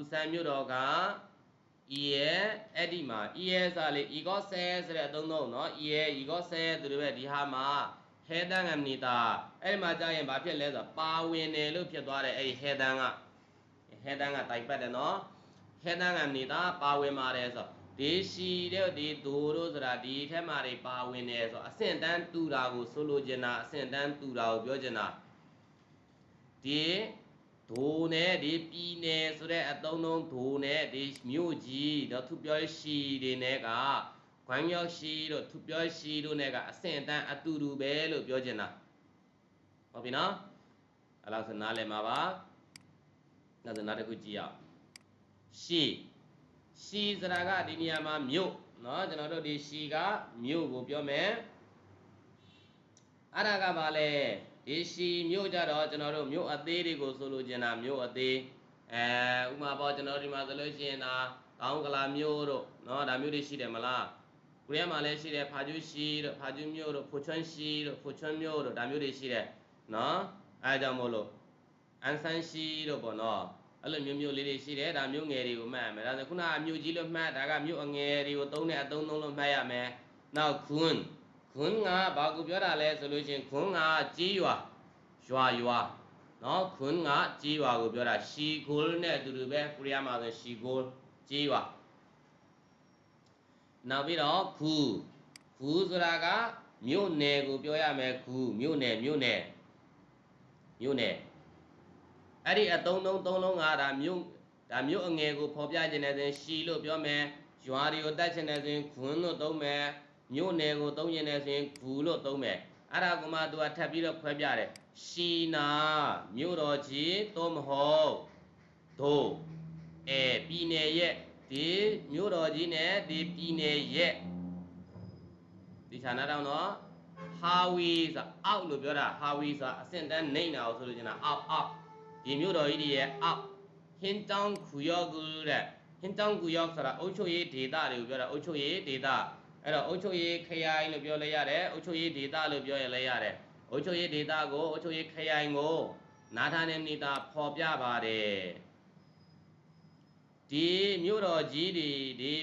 ဥဆန်မြို့တော်က e ရဲ့အဲ့ဒီမှာ e ရဲ့စာလေး e ကောဆဲဆိုတဲ့အသုံးသုံးနော် e ရဲ့ e ကောဆဲသူတို့ပဲဒီဟာမှာဟဲတန်ကမနီတာအဲ့ဒီမှာကြာရင်ဘာဖြစ်လဲဆိုတော့ပါဝင်တယ်လို့ဖြစ်သွားတယ်အဲ့ဒီဟဲတန်ကဟဲတန်ကတိုင်ပတ်တယ်နော်ဟဲတန်ကမနီတာပါဝင်ပါတယ်ဆိုတော့ဒီရှိတဲ့ဒီဒိုတို့ဆိုတာဒီထက်မှာတွေပါဝင်တယ်ဆိုတော့အဆင့်တန်းတူတာကိုဆိုလိုချင်တာအဆင့်တန်းတူတာကိုပြောချင်တာဒီ ဒိုနဲ့ဒီပြည်နယ်ဆိုတဲ့အသုံးလုံးဒိုနဲ့ဒီမြို့ကြီးတော့သူပြောရှိတွေနဲ့ကခွမ်းမြောက်ရှိတို့သူပြောရှိတို့နဲ့ကအဆင့်အတန်းအတူတူပဲလို့ပြောချင်တာဟုတ်ပြီနော်အဲ့လောက်စနားလည်မှာပါနောက်စနားတစ်ခုကြည့်ရအောင်ရှီရှီဆိုတာကဒီနေရာမှာမြို့နော်ကျွန်တော်တို့ဒီရှီကမြို့ကိုပြောမယ်အဲ့ဒါကဘာလဲ အေရှိမြို့ကြတော့ကျွန်တော်တို့မြို့အသေးတွေကိုဆိုလိုချင်တာမြို့အသေးအဲဥမာပေါ့ကျွန်တော်ဒီမှာဆိုလို့ရှိရင်ဒါတောင်ကလာမြို့တို့နော်ဒါမြို့တွေရှိတယ်မလားကိုရီးယားမှာလည်းရှိတယ်ဖာကျူးရှိတို့ဖာကျူးမြို့တို့ဖိုချွန်းရှိတို့ဖိုချွန်းမြို့တို့ဒါမျိုးတွေရှိတယ်နော်အဲကြောင့်မို့လို့အန်ဆန်ရှိတို့ပေါ့နော်အဲ့လိုမျိုးမျိုးလေးတွေရှိတယ်ဒါမျိုးငယ်တွေကိုမှတ်ရမယ်ဒါဆိုခုနကမြို့ကြီးလို့မှတ်ဒါကမြို့အငယ်တွေကိုသုံးတဲ့အသုံးသုံးလို့မှတ်ရမယ်နောက်ခွန်း ခွန်းကဘာကိုပြောတာလဲဆိုလို့ချင်းခွန်းကကြီးရွာရွာရွာနော်ခွန်းကကြီးရွာကိုပြောတာရှီဂိုလ်နဲ့အတူတူပဲကိုရီးယားမှာဆိုရှီဂိုလ်ကြီးရွာနောက်ပြီးတော့ခူခူဆိုတာကမြို့နယ်ကိုပြောရမယ်ခူမြို့နယ်မြို့နယ်မြို့နယ်အဲ့ဒီအသုံးသုံးသုံးလုံးကဒါမြို့ဒါမြို့အငယ်ကိုဖော်ပြခြင်းနဲ့ဆိုရင်ရှီလို့ပြောမယ်ရွာတွေကိုတတ်ခြင်းနဲ့ဆိုရင်ခွန်းလို့သုံးမယ် မြို့နယ်ကိုသုံးခြင်းနဲ့ဆိုရင်ဂူလို့သုံးမယ်အဲ့ဒါကမှသူကထပ်ပြီးတော့ခွဲပြတယ်ရှီနာမြို့တော်ကြီးသို့မဟုတ်ဒို့အဲပြည်နယ်ရဲ့ဒီမြို့တော်ကြီးနဲ့ဒီပြည်နယ်ရဲ့ဒီဌာနတောင်တော့ဟာဝီဆိုအောက်လို့ပြောတာဟာဝီဆိုအဆင့်တန်းနိုင်တာကိုဆိုလို့ကျင်တာအောက်အောက်ဒီမြို့တော်ကြီးတွေရဲ့အောက်ဟင်းတောင်းခူယောကူတဲ့ဟင်းတောင်းခူယောဆိုတာအုတ်ချုပ်ရေးဒေတာတွေကိုပြောတာအုတ်ချုပ်ရေးဒေတာ အဲ့တော့အုတ်ချုပ်ရေးခရိုင်လို့ပြောလဲရတယ်အုတ်ချုပ်ရေးဒေသလို့ပြောရလဲရတယ်အုတ်ချုပ်ရေးဒေသကိုအုတ်ချုပ်ရေးခရိုင်ကိုနာထာနဲ့မိသားဖော်ပြပါတယ်ဒီမြို့တော်ကြီးတွေဒီ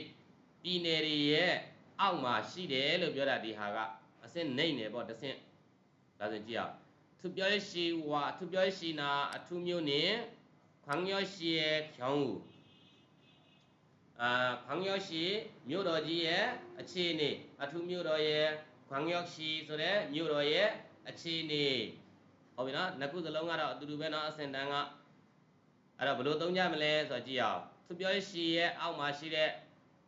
ပြည်နယ်တွေရဲ့အောက်မှာရှိတယ်လို့ပြောတာဒီဟာကအဆင့်နေနေပေါ့တဆင့်ဒါဆိုကြည့်အောင်သူပြောရှိဝါသူပြောရှိနာအထူးမျိုးနေခွန်ရရှိရဲ့ကျောင်းဦး အာဘန်ယောရှိမြို့တော်ကြီးရဲ့အခြေအနေအထူးမြို့တော်ရဲ့ဘန်ယောရှိဆိုတဲ့မြို့တော်ရဲ့အခြေအနေဟုတ်ပြီနော်နှစ်ခုစလုံးကတော့အတူတူပဲနော်အစင်တန်းကအဲ့တော့ဘယ်လိုသုံးကြမလဲဆိုတော့ကြည့်အောင်သူပြောရှိရဲ့အောက်မှာရှိတဲ့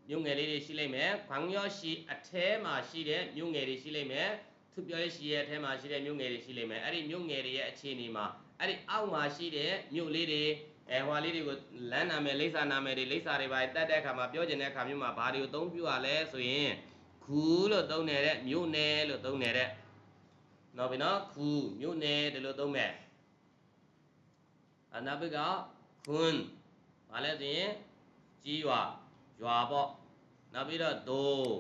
မြို့ငယ်လေးတွေရှိလိမ့်မယ်ဘန်ယောရှိအထဲမှာရှိတဲ့မြို့ငယ်တွေရှိလိမ့်မယ်သူပြောရှိရဲ့အထဲမှာရှိတဲ့မြို့ငယ်တွေရှိလိမ့်မယ်အဲ့ဒီမြို့ငယ်တွေရဲ့အခြေအနေမှာအဲ့ဒီအောက်မှာရှိတဲ့မြို့လေးတွေ အဲဟွာလေးတွေကိုလမ်းနာမည်လိပ်စာနာမည်တွေလိပ်စာတွေပါတတ်တဲ့အခါမှာပြောကျင်တဲ့အခါမျိုးမှာဘာတွေကိုသုံးပြရလဲဆိုရင်ခူလို့သုံးနေတဲ့မြို့နယ်လို့သုံးနေတဲ့နော်ပြီနော်ခူမြို့နယ်ဒီလိုသုံးမယ်အနာဘကခွန်းဘာလဲဆိုရင်ကြီးရွာရွာပေါ့နောက်ပြီးတော့ဒိုး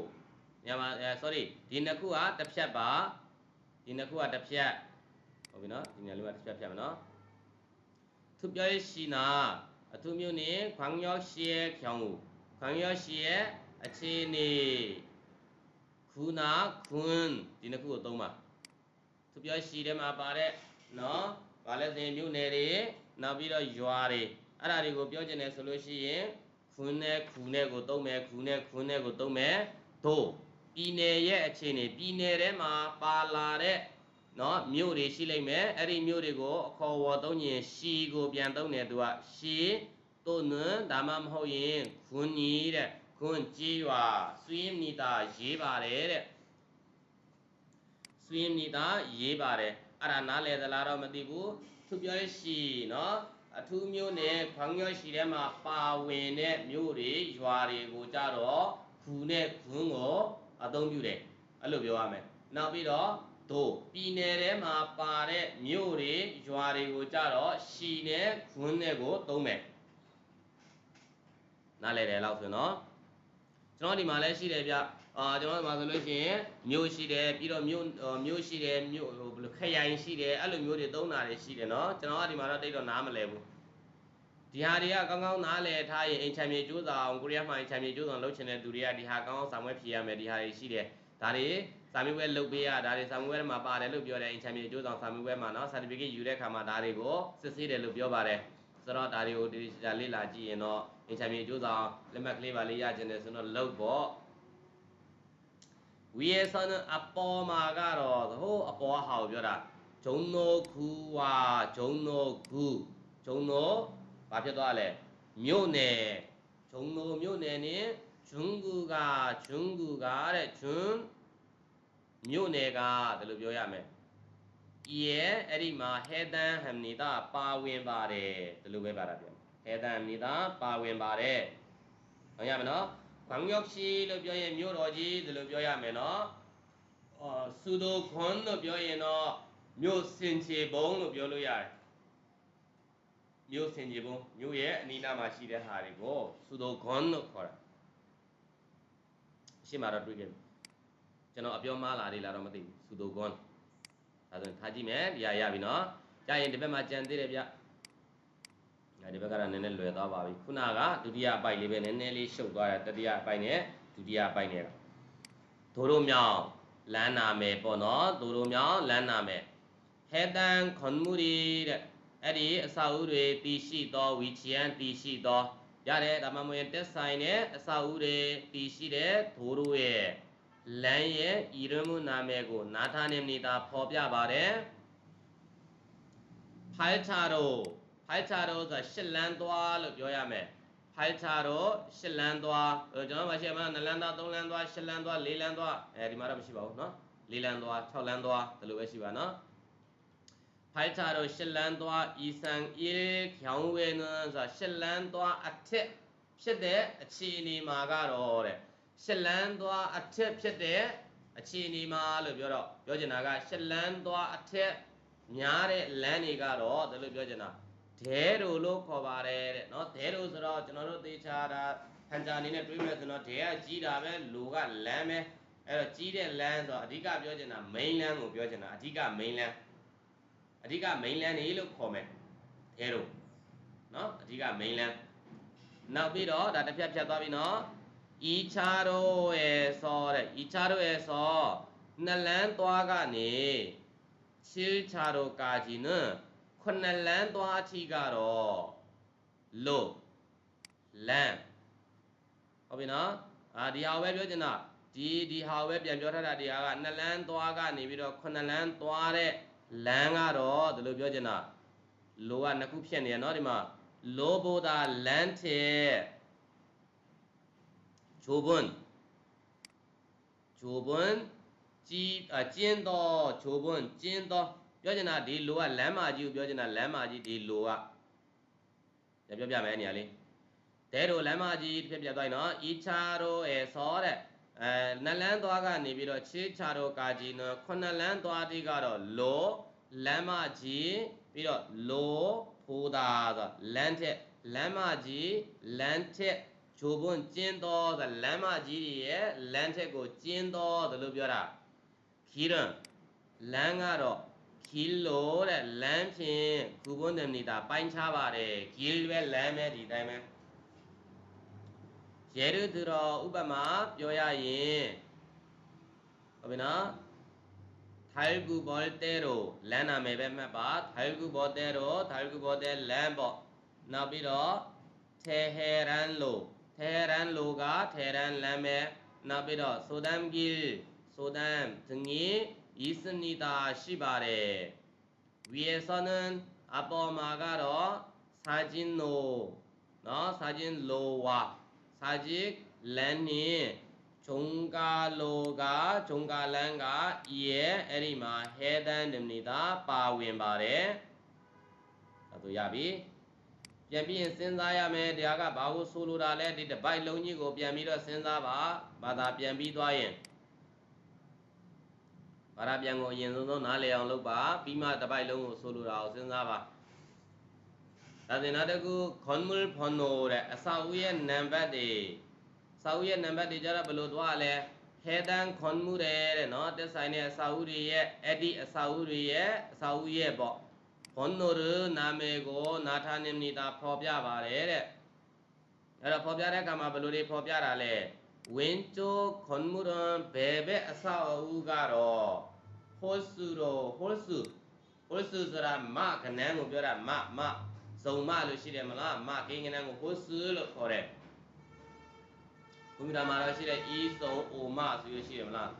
ညမှာအဲ sorry ဒီနှစ်ခုကတစ်ဖြတ်ပါဒီနှစ်ခုကတစ်ဖြတ်ဟုတ်ပြီနော်ဒီနေရာလေးကတစ်ဖြတ်ဖြတ်မယ်နော် သူပြောရရှိနာအထူးမျိုးနေခွန်ရောက်ရှိရဲ့ခေါင်းကိုခွန်ရောက်ရှိရဲ့အခြေအနေခုနာခွန်းဒီနှစ်ခုကိုသုံးပါသူပြောရှိထဲမှာပါတဲ့နော်ဘာလဲဆိုရင်မြို့နယ်တွေနောက်ပြီးတော့ရွာတွေအဲ့ဒါတွေကိုပြောချင်တယ်ဆိုလို့ရှိရင်ခွန်းနဲ့ခူနဲ့ကိုသုံးမယ်ခူနဲ့ခွန်းနဲ့ကိုသုံးမယ်တို့ပြည်နယ်ရဲ့အခြေအနေပြည်နယ်ထဲမှာပါလာတဲ့ နော်မြို့တွေရှိလိမ့်မယ်အဲ့ဒီမြို့တွေကိုအခေါ်ဝေါ်သုံးရင်ရှီကိုပြန်သုံးတယ်သူကရှီတို့နွန်းဒါမှမဟုတ်ရင်ခွန်ကြီးတဲ့ခွန်ကြီးရွာစွင်းမိတာရေးပါတယ်တဲ့စွင်းမိတာရေးပါတယ်အဲ့ဒါနားလည်သလားတော့မသိဘူးသူပြောရရှီနော်အထူးမျိုးနဲ့ခေါင်းရရှိထဲမှာပါဝင်တဲ့မျိုးတွေရွာတွေကိုကြတော့ခုနဲ့ခွန်းကိုအသုံးပြုတယ်အဲ့လိုပြောရမယ်နောက်ပြီးတော့ တို့ပြည်နယ်ထဲမှာပါတဲ့မြို့တွေရွာတွေကိုကြတော့ရှီနဲ့ခွန်းနဲ့ကိုသုံးမယ်နားလည်တယ်လောက်ဆိုနော်ကျွန်တော်ဒီမှာလည်းရှိတယ်ဗျအာကျွန်တော်ဒီမှာဆိုလို့ရှိရင်မြို့ရှိတယ်ပြီးတော့မြို့မြို့ရှိတယ်မြို့ဟိုဘယ်လိုခရိုင်ရှိတယ်အဲ့လိုမျိုးတွေသုံးတာတွေရှိတယ်နော်ကျွန်တော်ကဒီမှာတော့တိတ်တော့နားမလဲဘူးဒဒီဟာတွေကကောင်းကောင်းနားလည်ထားရင်အိမ်ချမ်းမြေကျိုးဆောင်ကိုရီးယားမှာအိမ်ချမ်းမြေကျိုးဆောင်လုပ်ချင်တဲ့သူတွေကဒီဟာကောင်းကောင်းစာမွဲဖြေရမယ်ဒီဟာတွေရှိတယ်ဒါတွေ စာမေးပွဲလုပ်ပေးရဒါတွေစာမေးပွဲမှာပါတယ်လို့ပြောတယ်အိမ်ချမ်းမြေအကျိုးဆောင်စာမေးပွဲမှာနော် certificate ယူတဲ့အခါမှာဒါတွေကိုစစ်ဆေးတယ်လို့ပြောပါတယ်ဆိုတော့ဒါတွေကိုတိတိကျကျလေ့လာကြည့်ရင်တော့အိမ်ချမ်းမြေအကျိုးဆောင်လက်မှတ်ကလေးပါလေးရခြင်းနဲ့ဆိုတော့လုပ်ပေါ့ we are on အပေါ်မှာကတော့ဟိုအပေါ်ဟာကိုပြောတာဂျုံနိုကူဝါဂျုံနိုကူဂျုံနိုဘာဖြစ်သွားလဲမြို့နယ်ဂျုံနိုမြို့နယ်နဲ့ဂျွန်ကူကဂျွန်ကူကတဲ့ဂျွန် မြို့နယ်ကဒါလိုပြောရမယ်ဤရဲ့အဲ့ဒီမှာဟဲတန်ဟမ်နီတာပါဝင်ပါတယ်ဒါလိုပဲပါတာပြန်ဟဲတန်ဟမ်နီတာပါဝင်ပါတယ်ဟုတ်ရမယ်နော်ခွန်ယောက်ရှိလို့ပြောရင်မြို့တော်ကြီးဒါလိုပြောရမယ်နော်အော်စူဒိုခွန်လို့ပြောရင်တော့မြို့စင်ချေဘုံလို့ပြောလို့ရတယ်မြို့စင်ချေဘုံမြို့ရဲ့အနီးနားမှာရှိတဲ့ဟာတွေကိုစူဒိုခွန်လို့ခေါ်တာရှင်းမှာတော့တွေ့ခဲ့ပြီ ကျွန်တော်အပြောမှားလာသေးလားတော့မသိဘူးစူဒိုခွန်ဒါဆိုရင်ထားကြည့်မယ်ဒီဟာရပြီနော်ကြာရင်ဒီဘက်မှာကြံသေးတယ်ဗျငါဒီဘက်ကတော့နည်းနည်းလွယ်သွားပါပြီခုနကဒုတိယအပိုက်လေးပဲနည်းနည်းလေးရှုပ်သွားတယ်တတိယအပိုက်နဲ့ဒုတိယအပိုက်နဲ့ကဒိုတို့မြောင်လမ်းနာမယ်ပေါ့နော်ဒိုတို့မြောင်လမ်းနာမယ်ဟေတန်ခွန်မူရီတဲ့အဲ့ဒီအစာအုပ်တွေတည်ရှိသောဝီချီယန်တည်ရှိသောရတယ်ဒါမှမဟုတ်တက်ဆိုင်တဲ့အစာအုပ်တွေတည်ရှိတဲ့ဒိုတို့ရဲ့ လမ်းရဲ့ဤရမှုနာမည်ကိုနာထာနေမနေတာဖော်ပြပါတယ်ဖိုင်ချာတို့ဖိုင်ချာတို့ဆိုတာရှစ်လန်းသွားလို့ပြောရမယ်ဖိုင်ချာတို့ရှစ်လန်းသွားဟိုကျွန်တော်မရှိမှနလန်းသွားသုံးလန်းသွားရှစ်လန်းသွားလေးလန်းသွားအဲဒီမှာတော့မရှိပါဘူးเนาะလေးလန်းသွား၆လန်းသွားဒီလိုပဲရှိပါเนาะဖိုင်ချာတို့ရှစ်လန်းသွားဤဆန်ဤခေါင်းဝဲနဆိုတာရှစ်လန်းသွားအထက်ဖြစ်တဲ့အခြေအနေမှာကတော့တဲ့ ရှစ်လန်းသွားအထက်ဖြစ်တဲ့အခြေအနေမှာလို့ပြောတော့ပြောချင်တာကရှစ်လန်းသွားအထက်များတဲ့လမ်းတွေကတော့ဒါလို့ပြောချင်တာဒဲတို့လို့ခေါ်ပါတယ်တဲ့နော်ဒဲတို့ဆိုတော့ကျွန်တော်တို့သေချာတာဟန်ဂျာအနေနဲ့တွေးမယ်ဆိုတော့ဒဲကကြီးတာပဲလူကလမ်းပဲအဲ့တော့ကြီးတဲ့လမ်းဆိုတော့အဓိကပြောချင်တာ main လမ်းကိုပြောချင်တာအဓိက main လမ်းအဓိက main လမ်းနေလို့ခေါ်မယ်ဒဲတို့နော်အဓိက main လမ်းနောက်ပြီးတော့ဒါတစ်ဖြတ်ဖြတ်သွားပြီနော်ဤ ချာတို့ရဲ့စောတဲ့ဤချာတို့ရဲ့စောနှလန်းသွားကနေချီချာတို့ကာကြီးနခုနှစ်လန်းသွားအထိကတော့လို့လမ်းဟုတ်ပြီနော် အာဒီဟာပဲပြောချင်တာဒီဒီဟာပဲပြန်ပြောထားတာဒီဟာကနှစ်လန်းသွားကနေပြီးတော့ခုနှစ်လန်းသွားတဲ့လမ်းကတော့ဒီလိုပြောချင်တာလိုကနှစ်ခုဖြစ်နေရနော်ဒီမှာလိုဘိုတာလမ်းတဲ့ ဂျိုဘွန်းဂျိုဘွန်းကြီးအကျင်းတော့ဂျိုဘွန်းကျင်းတော့ပြောချင်တာဒီလိုကလမ်းမကြီးကိုပြောချင်တာလမ်းမကြီးဒီလိုကပြန်ပြောပြမယ်နေရာလေးတဲတို့လမ်းမကြီးဖြစ်ပြသွားရင်နော်ဤချာတို့အဲစောတဲ့အဲနလန်းသွားကနေပြီးတော့ချေးချာတို့ကာကြီးနော်ခုနှစ်လန်းသွားတိကတော့လိုလမ်းမကြီးပြီးတော့လိုဖိုးတာဆိုလမ်းထက်လမ်းမကြီးလမ်းထက် ဂျိုဘွန်းကျင်းတော်ဆိုလမ်းမကြီးတွေရဲ့လမ်းထက်ကိုကျင်းတော်တယ်လို့ပြောတာခီရန်လမ်းကတော့ခီလိုတဲ့လမ်းဖြင့်ခုဘွန်းတယ်နေတာပိုင်းခြားပါတယ်ခီပဲလမ်းပဲဒီတိုင်းပဲရဲရသူတော်ဥပမာပြောရရင်ဟုတ်ပြီနော်ထိုင်ကူဘောတဲရိုလမ်းနာမည်ပဲမှတ်ပါထိုင်ကူဘောတဲရိုထိုင်ကူဘောတဲလမ်းပေါ့နောက်ပြီးတော့ထေဟေရန်လို ထေရန်လိုကထေရန်လမ်းပဲနောက်ပြီးတော့ဆိုဒမ်ဂီဆိုဒမ်သငီဤစနီတာရှိပါတယ်ဝီယေဆနန်အပေါ်မှာကတော့စာဂျင်နိုနော်စာဂျင်လိုဝါစာဂျစ်လန်နီဂျုံကာလိုကဂျုံကာလန်ကဤရဲ့အဲ့ဒီမှာဟဲဒန်ဒမနီတာ ပါဝင်ပါတယ်ဒါဆိုရပြီပြန်ပြီးရင်စဉ်းစားရမယ်တရားကဘာကိုဆိုလိုတာလဲဒီတစ်ပိုက်လုံးကြီးကိုပြန်ပြီးတော့စဉ်းစားပါဘာသာပြန်ပြီးသွားရင်ဘာသာပြန်ကိုအရင်ဆုံးဆုံးနားလည်အောင်လုပ်ပါပြီးမှတစ်ပိုက်လုံးကိုဆိုလိုတာကိုစဉ်းစားပါဒါတင်နောက်တစ်ခုခွန်မူလ်ဖွန်နိုတဲ့အစာဦးရဲ့နံပါတ်တွေစာဦးရဲ့နံပါတ်တွေကြတော့ဘယ်လိုသွားလဲဟဲတန်ခွန်မူတဲ့တဲ့နော်တက်ဆိုင်တဲ့အစာဦးတွေရဲ့အဲ့ဒီအစာဦးတွေရဲ့အစာဦးရဲ့ပေါ့ ခွန်နိုရနာမည်ကိုနာထာနိမနေတာဖော်ပြပါတယ်တဲ့အဲ့တော့ဖော်ပြတဲ့အခါမှာဘယ်လိုတွေဖော်ပြတာလဲဝင်းကျိုးခွန်မူရန်ဘယ်ဘက်အဆောက်အဦကတော့ဟိုစုတော့ဟိုစုဟိုစုဆိုတာမကနန်းကိုပြောတာမမဇုံမလို့ရှိတယ်မလားမကိန်းကနန်းကိုဟိုစုလို့ခေါ်တယ်ကွန်ပျူတာမှာတော့ရှိတဲ့ e စုံ o မဆိုရရှိတယ်မလား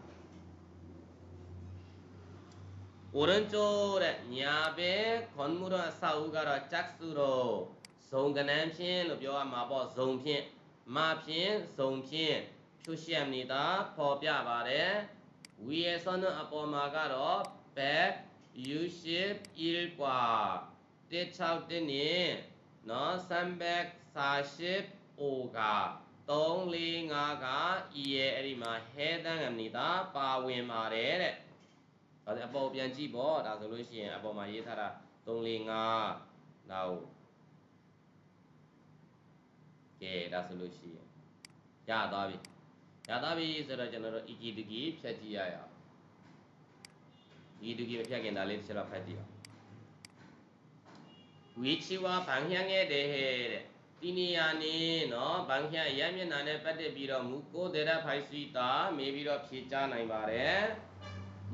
오른쪽 야베 건물은 사우가라 짝수로 송근함신 묘아마보 송핀 마핀 송핀 표시합니다. 법야발에 위에서는 아보마가로 161과 떼차우때니 너 345가 345가 이에 에리마 해당합니다. 바윈말에 ဒါဆိုအပေါ်ပြန်ကြည့်ပေါ့ဒါဆိုလို့ရှိရင်အပေါ်မှာရေးထားတာ3 4 5နောက်ကဲဒါဆိုလို့ရှိရင်ရသွားပြီရသွားပြီဆိုတော့ကျွန်တော်တို့ EG တကီဖြတ်ကြည့်ရအောင် EG တကီမဖြတ်ခင်ဒါလေးတစ်ချက်တော့ဖတ်ကြည့်အောင်ဝီချီဝါဘန်ဟျန်ရဲ့တဲ့ဟဲ့တဲ့ဒီနေရာနေနော်ဘန်ဟျန်ရမျက်နှာနဲ့ပတ်သက်ပြီးတော့မူကိုဒေရဖိုင်စီတာမေးပြီးတော့ဖြေချနိုင်ပါတယ်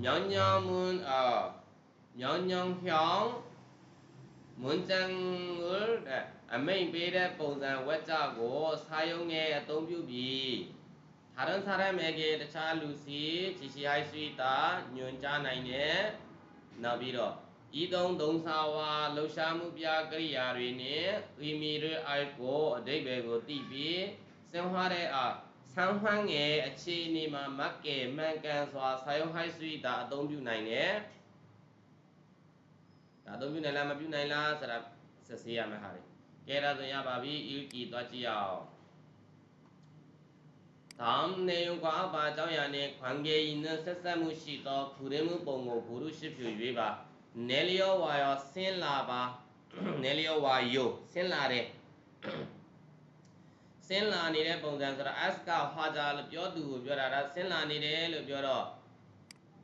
ညောင်ညောင်မွန်းအာညောင်ညောင်ဟျောင်းမွန်းချန်ကိုအမိန်ပေးတဲ့ပုံစံဝက်ကြကိုစာယုံငယ်အသုံးပြုပြီးထာရန်စာရမဲကေတခြားလူစီချီချီဟိုက်ဆွီတာညွန်ကြားနိုင်တဲ့နောက်ပြီးတော့ဤသုံးသုံးစာဝါလှူရှားမှုပြကရိယာတွေနဲ့ဝီမီရအိုက်ကိုအတိတ်ပဲကိုသိပြီးစင်ဟွားတဲ့အာ ဆန်းဟန်းငယ်အခြေအနေမှာမက်ကဲမှန်ကန်စွာဆာယုံဟိုက်စွီဒါအသုံးပြုနိုင်တယ်ဒါအသုံးပြုနိုင်လားမပြုနိုင်လားဆိုတာဆက်စေးရမယ်ဟာလေကဲဒါဆိုရပါပြီဤကီသွားကြည့်အောင်ဓမ္မနေယုကဘာကြောင့်ရနေခွန်ကေဤနဆက်ဆက်မှုရှိသောဖူရမှုပုံကိုဘူရုရှိဖြူ၍ပါနယ်လျောဝါယောဆင်းလာပါနယ်လျောဝါယောဆင်းလာတဲ့ ဆင်းလာနေတဲ့ပုံစံဆိုတော့ as ကဟာဂျာလို့ပြောသူကိုပြောတာဒါဆင်းလာနေတယ်လို့ပြောတော့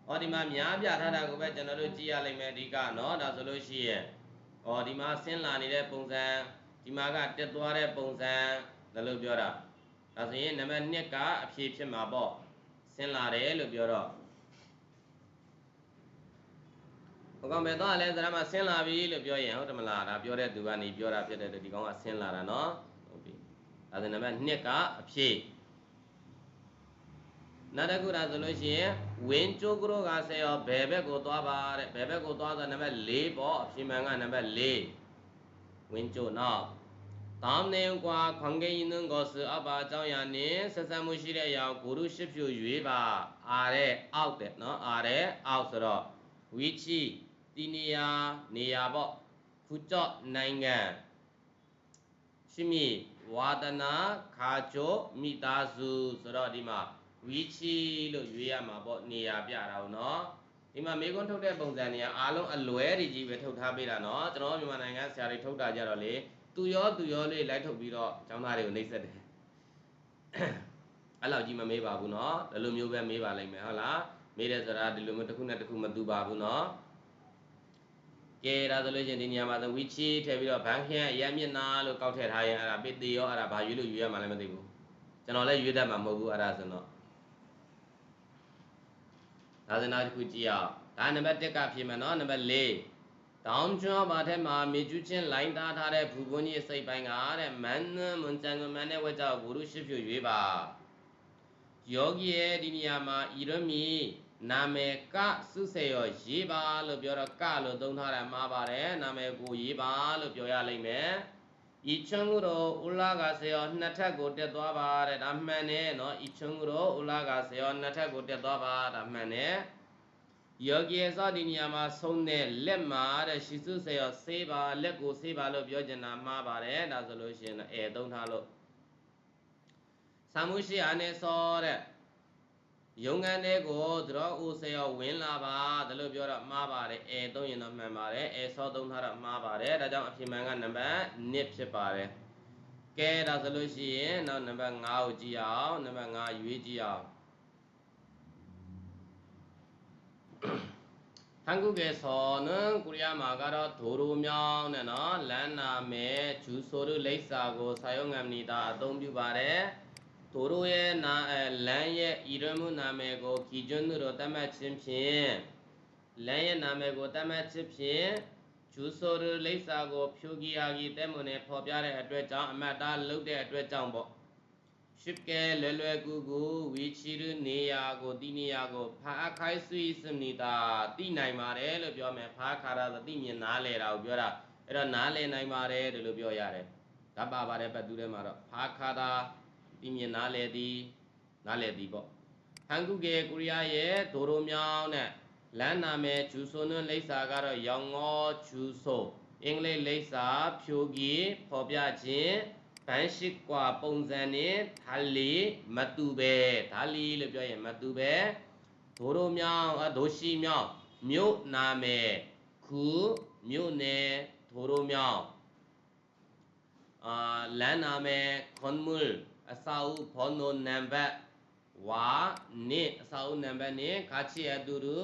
ဟောဒီမှာများပြထားတာကိုပဲကျွန်တော်တို့ကြည့်ရလိမ့်မယ်အဓိကเนาะဒါဆိုလို့ရှိရင်ဟောဒီမှာဆင်းလာနေတဲ့ပုံစံဒီမှာကတက်သွားတဲ့ပုံစံလည်းလို့ပြောတာဒါဆိုရင်နံပါတ်1ကအဖြေဖြစ်မှာပေါ့ဆင်းလာတယ်လို့ပြောတော့ဟိုကောင်ပဲတော့လဲဇာတ်မှာဆင်းလာပြီလို့ပြောရင်ဟုတ်တယ်မလားဒါပြောတဲ့သူကနေပြောတာဖြစ်တဲ့ဒီကောင်ကဆင်းလာတာเนาะဟုတ်ပြီ ဒါဆိုနံပါတ်2ကအဖြေနောက်တစ်ခုဒါဆိုလို့ရှိရင်ဝင်းကျိုးကရောကဆယ်ရောဘယ်ဘက်ကိုသွားပါတဲ့ဘယ်ဘက်ကိုသွားဆိုနံပါတ်4ပေါ့အဖြေမှန်ကနံပါတ်4ဝင်းကျိုးနောက်တောင်းနေကွာခွန်ကေရင်နှကိုဆူအပါအကြောင်းရနေဆက်ဆံမှုရှိတဲ့အရာကိုရုရှိဖြူရွေးပါအာတဲ့အောက်တဲ့နော်အာတဲ့အောက်ဆိုတော့ဝီချီတီနီယာနေရာပေါ့ခုကြော့နိုင်ငံရှိမီ ဝါသနာခါကျော်မိသားစုဆိုတော့ဒီမှာဝီချီလို့ရွေးရမှာပေါ့နေရာပြတာဟုတ်နော်ဒီမှာမေကွန်းထုတ်တဲ့ပုံစံတွေကအားလုံးအလွဲတွေကြီးပဲထုတ်ထားပေးတာနော်ကျွန်တော်မြန်မာနိုင်ငံဆရာတွေထုတ်တာကြတော့လေသူရောသူရောလေးလိုက်ထုတ်ပြီးတော့ကျောင်းသားတွေကိုနှိပ်စက်တယ်အဲ့လောက်ကြီးမမေးပါဘူးနော်ဒီလိုမျိုးပဲမေးပါလိမ့်မယ်ဟုတ်လားမေးတယ်ဆိုတာဒီလိုမျိုးတစ်ခုနဲ့တစ်ခုမတူပါဘူးနော် ကဲဒါဆိုလို့ရှိရင်ဒီနေရာမှာဆိုဝီချီထည့်ပြီးတော့ဘန်ခန်အရမျက်နှာလို့ကောက်ထည့်ထားရင်အဲ့ဒါပိတေရောအဲ့ဒါဘာရွေးလို့ရွေးရမှာလည်းမသိဘူးကျွန်တော်လည်းရွေးတတ်မှာမဟုတ်ဘူးအဲ့ဒါဆိုတော့ဒါဆိုနောက်တစ်ခုကြည့်အောင်ဒါနံပါတ်1ကဖြစ်မယ်နော်နံပါတ်4တောင်ကျွန်းဘာထဲမှာမြေကျူးချင်းလိုင်းသားထားတဲ့ဘူကွန်ကြီးစိတ်ပိုင်းကတဲ့မန်မွန်ချန်ကမန်နဲ့ဝက်ကြောက်ဂုရုရှိဖြူရွေးပါယောဂီရဲ့ဒီနေရာမှာဤရမီ နာမည်ကစုစေရောရေးပါလို့ပြောတော့ကလို့သုံးထားတယ်မှားပါတယ်နာမည်ကိုရေးပါလို့ပြောရလိမ့်မယ်ဤချွန်းကိုတော့ဥလာကစေရောနှစ်ထပ်ကိုတက်သွားပါတဲ့ဒါမှန်တယ်နော်ဤချွန်းကိုတော့ဥလာကစေရောနှစ်ထပ်ကိုတက်သွားပါဒါမှန်တယ်ယောဂီရဲ့စဒီနေရာမှာဆုံးတဲ့လက်မှာတဲ့ရှိစုစေရောဆေးပါလက်ကိုဆေးပါလို့ပြောချင်တာမှားပါတယ်ဒါဆိုလို့ရှိရင်အဲသုံးထားလို့သံမှုရှိအားနဲ့စောတဲ့ ရုံးခန်းတဲ့ကိုသတော်ဦးဆရာဝင်လာပါဒါလို့ပြောတော့မှားပါတယ်အဲသုံးရင်တော့မှန်ပါတယ်အဲဆောသုံးထားတော့မှားပါတယ်ဒါကြောင့်အဖြစ်မှန်ကနံပါတ်1ဖြစ်ပါတယ်ကဲဒါဆိုလို့ရှိရင်နောက်နံပါတ်5ကိုကြည့်အောင်နံပါတ်5ရွေးကြည့်အောင်ဟန်ကုကေဆောနံကိုရီးယားမှာကတော့ဒိုရိုမြောင်းနဲ့နော်လမ်းနာမဲဂျူဆိုတို့လိပ်စာကိုစာရုံးငံမနီတာအသုံးပြုပါတယ် သူတို့ရဲ့နာလမ်းရဲ့ဤရမှုနာမည်ကိုကီကျွန်းသူတို့တတ်မှတ်ခြင်းဖြင့်လမ်းရဲ့နာမည်ကိုတတ်မှတ်ခြင်းဖြင့်ဂျူဆိုရလိပ်စာကိုဖြူကီယာကီတဲမွန်နဲ့ဖော်ပြတဲ့အတွက်ကြောင့်အမတ်တားလုတ်တဲ့အတွက်ကြောင့်ပေါ့ရှစ်ကဲလွယ်လွယ်ကူကူဝီချီရနေယာကိုတိနေယာကိုဖာအခိုင်ဆွီစမီတာတိနိုင်ပါတယ်လို့ပြောမယ်ဖာခါရသတိမြင်နားလဲတာကိုပြောတာအဲ့တော့နားလဲနိုင်ပါတယ်လို့ပြောရတယ်ဓာတ်ပါပါတယ်ပတ်သူထဲမှာတော့ဖာခါတာ တိမြင်နားလဲသည်နားလဲသည်ပေါ့ဟန်ကုကေကိုရီးယားရဲ့ဒိုရိုမြောင်းနဲ့လမ်းနာမယ်ဂျူဆိုနွန်းလိပ်စာကတော့ရောင်ငေါဂျူဆိုအင်္ဂလိပ်လိပ်စာဖြိုကြီးဖော်ပြခြင်းဘန်းရှိကွာပုံစံနဲ့ဓာလီမတူပဲဓာလီလို့ပြောရင်မတူပဲဒိုရိုမြောင်းအဒိုရှိမြောင်းမြို့နာမည်ခုမြို့နယ်ဒိုရိုမြောင်းအာလမ်းနာမည်ခွန်မူလ် အစာဦးဘောနိုနံပါတ်ဝါနိအစာဦးနံပါတ်နိခါချီအတူတူ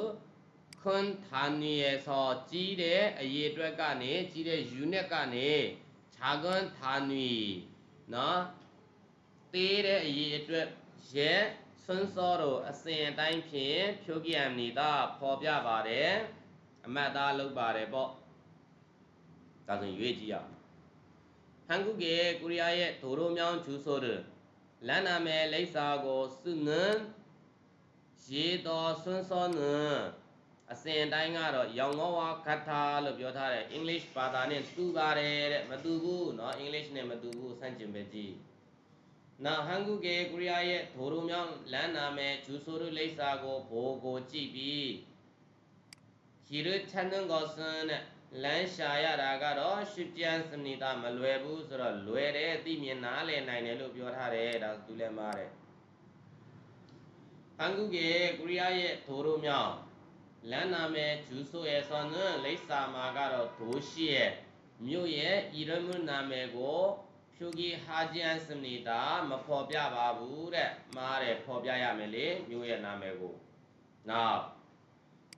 ခွန်ဌာနီရဆိုကြီးတဲ့အရေအတွက်ကနေကြီးတဲ့ unit ကနေခြာခွန်ဌာနီနော်တေးတဲ့အရေအတွက်ရဲဆွန်းစောတို့အစဉ်အတိုင်းဖြင့်ဖြိုးကြံနေတာပေါ်ပြပါတယ်အမတ်သားလုပ်ပါတယ်ပေါ့ဒါဆိုရွေးကြည့်ရအောင်ဟန်ကုကေကိုရီးယားရဲ့ဒိုရိုမြောင်းဂျူဆိုတို့ လမ်းနာမည်လိပ်စာကိုစုငန်းရေတော်ဆွန်းစောငန်းအစဉ်တိုင်းကတော့ရောင်ငေါဝါခတ်တာလို့ပြောထားတယ်အင်္ဂလိပ်ဘာသာနဲ့တူပါတယ်တဲ့မတူဘူးเนาะအင်္ဂလိပ်နဲ့မတူဘူးဆန့်ကျင်ပဲကြည့်နောက်ဟန်ကုကေကိုရီးယားရဲ့ဒိုရိုမြောင်းလမ်းနာမည်ဂျူဆိုရုလိပ်စာကိုဘိုကိုကြည့်ပြီးဟီရချန်နန်ကောဆန်နဲ့ လမ်းရှာရတာကတော့ရှစ်ကျန်းစနိတာမလွယ်ဘူးဆိုတော့လွယ်တယ်သိမြင်နားလည်နိုင်တယ်လို့ပြောထားတယ်ဒါသူလည်းမားတယ်အင်္ဂုကေကုရိယရဲ့ဒိုးတို့မြောက်လမ်းနာမဲ့ဂျူဆိုရဲ့ဆွန်နလိပ်စာမှာကတော့ဒိုးရှိရဲ့မြို့ရဲ့ဤရမနာမဲ့ကိုဖြူကြီးဟာဂျန်စနိတာမဖော်ပြပါဘူးတဲ့မားတယ်ဖော်ပြရမယ်လေမြို့ရဲ့နာမည်ကိုနောက်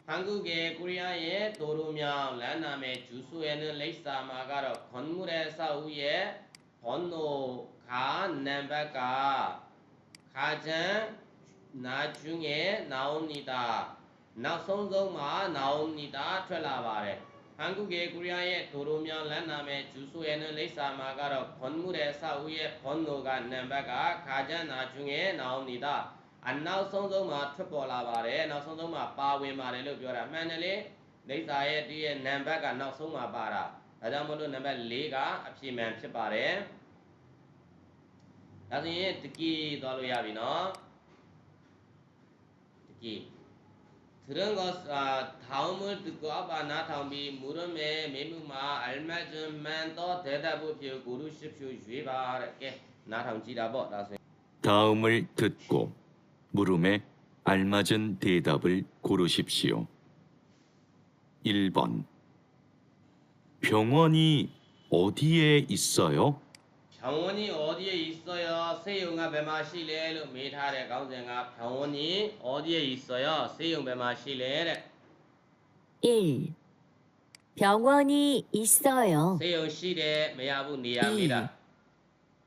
한국의 코리아의 도로명 란남의 주소에는 렉사마가로 건물의 사후에 번호가 넘버가 가장 나중에 나옵니다. 낙성성마 나옵니다. 틀라바레 한국의 코리아의 도로명 란남의 주소에는 렉사마가로 건물에서 위에 번호가 넘버가 가장 나중에 나옵니다. တ်ကခါကျန်နာကျွငယ်နာအိုနီတာအနောက်ဆုံးဆုံးမှာထွက်ပေါ်လာပါတယ်နောက်ဆုံးဆုံးမှာပါဝင်ပါတယ်လို့ပြောတာမှန်တယ်လေလိပ်စာရဲ့ဒီရဲ့နံပါတ်ကနောက်ဆုံးမှာပါတာဒါကြောင့်မလို့နံပါတ်၄ကအပြည့်မှန်ဖြစ်ပါတယ်ဒါဆိုရင်တကီသွားလို့ရပြီနော်တကီ 들은 것 아, 다음을 듣고 아빠 나타비 물음에 매무마 알맞은만 또 대답을 비우 고르십시오 유바르게 나타지라버 나서 다음을 듣고 물음에 알맞은 대답을 고르십시오. 1번 병원이 어디에 있어요? 병원이 어디에 있어요? 세용아 배마실래로 메타래 가운데가 병원이 어디에 있어요? 세용 배마실래 1. 병원이 있어요. 세용 실에 매야부 니야입니다.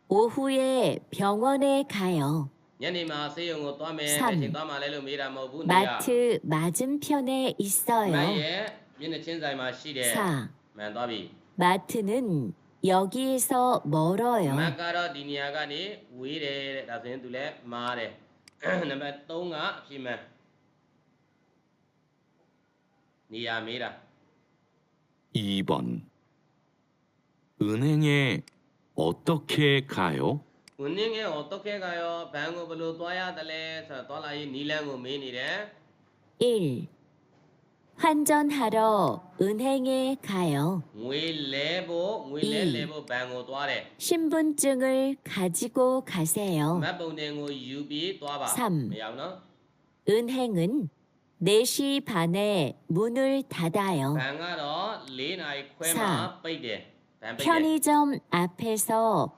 오후에 병원에 가요. 3. 마트 맞은편에 있어요. 4. 마트는 여기에서 멀어요. 2번 은행에 어떻게 가요? 운닝에 어떻게 가요? 방으로 떠야 달래. 자, 떠라이 니랑고 메니래. 1. 환전하러 은행에 가요. 위레보, 위레레보 방으로 떠래. 신분증을 가지고 가세요. 3. 은행은 4시 반에 문을 닫아요. 4. 편의점 앞에서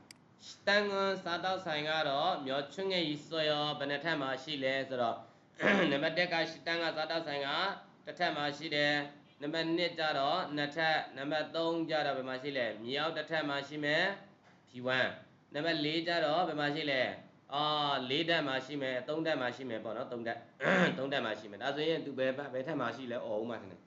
တန်ကွန်စားတောက်ဆိုင်ကတော့မြော်ချွငယ်ကြီးစွဲရောဘယ်နှစ်ထပ်မှာရှိလဲဆိုတော့ နံပါတ်1ကရှတန်ကစားတောက်ဆိုင်ကတစ်ထပ်မှာရှိတယ်နံပါတ်2ကျတော့နှစ်ထပ်နံပါတ်3ကျတော့ဘယ်မှာရှိလဲမြေအောက်တစ်ထပ်မှာရှိမယ် P1 နံပါတ်4ကျတော့ဘယ်မှာရှိလဲအာ4ဓာတ်မှာရှိမယ်3ဓာတ်မှာရှိမယ်ပေါ့နော်3ဓာတ် 3ဓာတ်မှာရှိမယ်ဒါဆိုရင်သူဘယ်ဘယ်ထပ်မှာရှိလဲអော်ဦးမှာထင်တယ်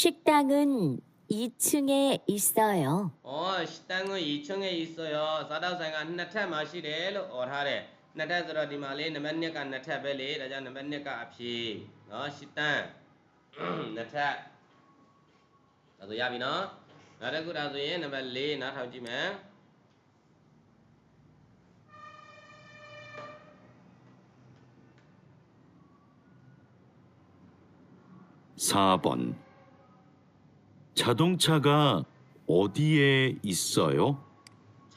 식당은 2층에 있어요. 어, 식당은 2층에 있어요. 사다상가 하나 탭 마시래로 오라래. 나타 들어 디말리 나만네가 나타 벨리 라자 나만네가 앞이. 어, 식당. 나타. 나도 야비너. 나라고 나도에 나발리 나타오지만. 사번 자동차가 어디에 있어요?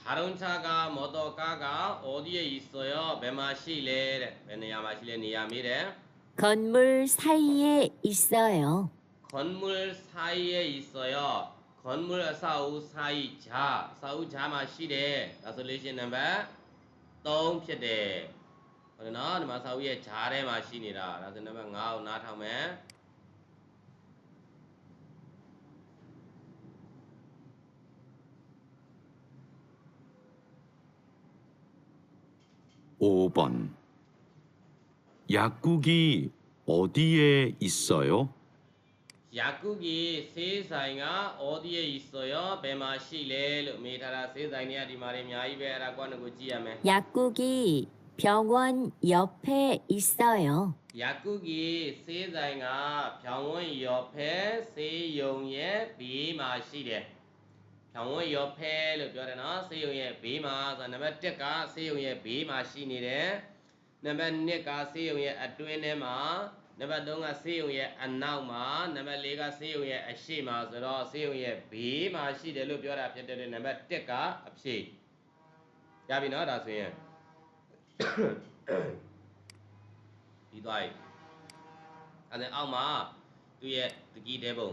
자동차가 모터카가 어디에 있어요? 메마실에 메네야마실에 니야미래 건물 사이에 있어요. 건물 사이에 있어요. 건물 사우 사이자 사우 자마실에 네 나설리시 넘버 똥피데 그러나 마사우의 자레 마신이라 나설 넘버 나우 나타메 5번 약국이 어디에 있어요? 약국이 세상아 어디에 있어요? 베마시레 메타라 세상이야 디마레 야이베라고 지야메. 약국이 병원 옆에 있어요. 약국이 세상아 병원 옆에 세용에 비마시레. လောင်ဝတ်ရောဖဲလို့ပြောတယ်နော်ဆေးရုံရဲ့ဘေးမှာဆိုနံပါတ်1ကဆေးရုံရဲ့ဘေးမှာရှိနေတယ်နံပါတ်2ကဆေးရုံရဲ့အတွင်းထဲမှာနံပါတ်3ကဆေးရုံရဲ့အနောက်မှာနံပါတ်4ကဆေးရုံရဲ့အရှေ့မှာဆိုတော့ဆေးရုံရဲ့ဘေးမှာရှိတယ်လို့ပြောတာဖြစ်တယ်နံပါတ်1ကအဖြေရပြီနော်ဒါဆိုရင်ပြီးသွားပြီအဲ့ဒါအောက်မှာသူ့ရဲ့တကြီးတဲပုံ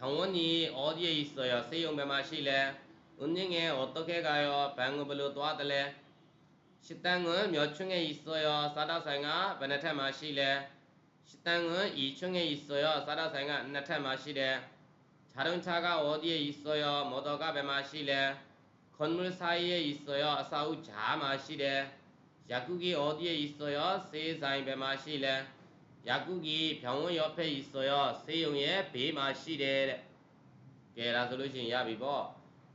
당원이 어디에 있어 요? 세용 매마실 래? 은행에 어떻게 가 요? 방은 별로 도와달 래? 식당은 몇 층에 있어 요? 사다생아 베네테 마실 래? 식당은 2층에 있어 요. 사다생아 베네테 마실 래? 자동차가 어디에 있어 요? 모터가 베마실 래? 건물 사이에 있어 요. 사우 자 마실 래? 약국이 어디에 있어 요? 세상에 베마실 래? ယာကုကြီးဖြောင်းဝန်းရောဖက်ဤဆိုရောဆေးရုံရဲ့ဘေးမှာရှိတယ်တဲ့ကဲဒါဆိုလို့ရှိရင်ရပြီပေါ့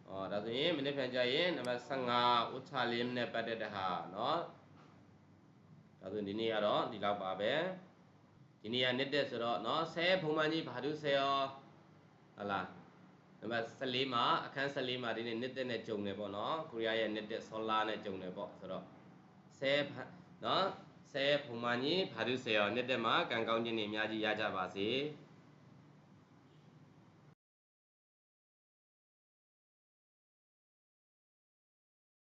ဟောဒါဆိုရင်မနေ့ဖြန်ကြရင်နံပါတ်15ဥချလင်းနဲ့ပတ်သက်တဲ့ဟာเนาะဒါဆိုဒီနေ့ကတော့ဒီလောက်ပါပဲဒီနေ့ကနေ့တက်ဆိုတော့เนาะဆဲဘုံမှန်ကြီးဘာတို့ဆဲရောဟလာနံပါတ်14မှာအခန်း14မှာဒီနေ့နေ့တက်နဲ့ဂျုံတယ်ပေါ့เนาะကိုရီးယားရဲ့နေ့တက်ဆောလာနဲ့ဂျုံတယ်ပေါ့ဆိုတော့ဆဲเนาะ ဆဲဖုန်မာကြီးဘာလို့ဆဲရောနှစ်သက်မှာကံကောင်းခြင်းတွေအများကြီးရကြပါစေ